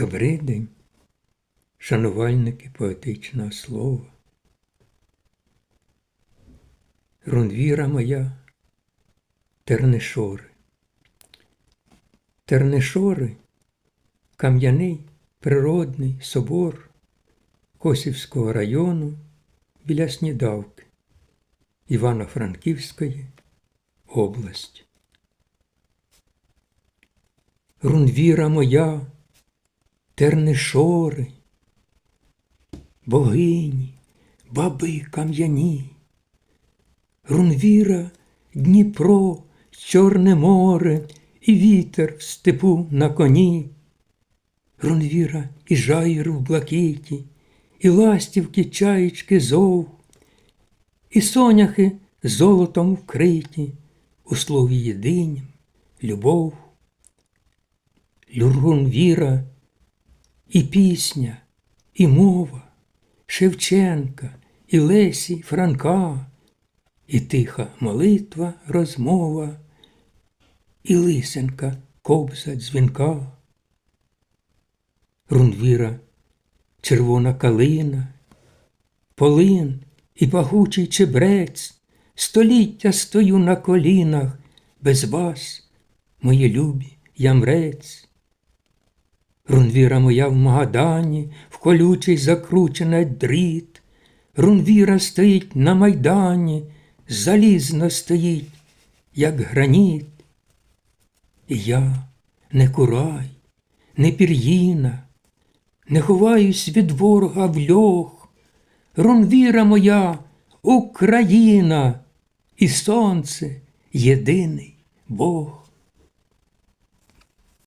Добрий день, шанувальники поетичного слова. Рунвіра моя, Тернишори. Тернишори кам'яний природний собор Косівського району біля Снідавки Івано-Франківської області. Рунвіра моя, тернишори, богині, баби кам'яні, Рунвіра, Дніпро, Чорне море і вітер в степу на коні, Рунвіра і жайр в блакиті, і ластівки, чаєчки зов, і соняхи золотом вкриті, у слові єдинім любов. Люргун віра, і пісня, і мова, Шевченка, і Лесі Франка, і тиха молитва, розмова, і лисенка кобза дзвінка. Рунвіра, червона калина, полин і пахучий чебрець, століття стою на колінах, без вас, мої любі, я мрець. Рунвіра моя в Магадані, в колючий закручений дріт. Рунвіра стоїть на майдані, залізно стоїть, як граніт. І я не курай, не пір'їна, не ховаюсь від ворога в льох. Рунвіра моя, Україна, і сонце єдиний Бог.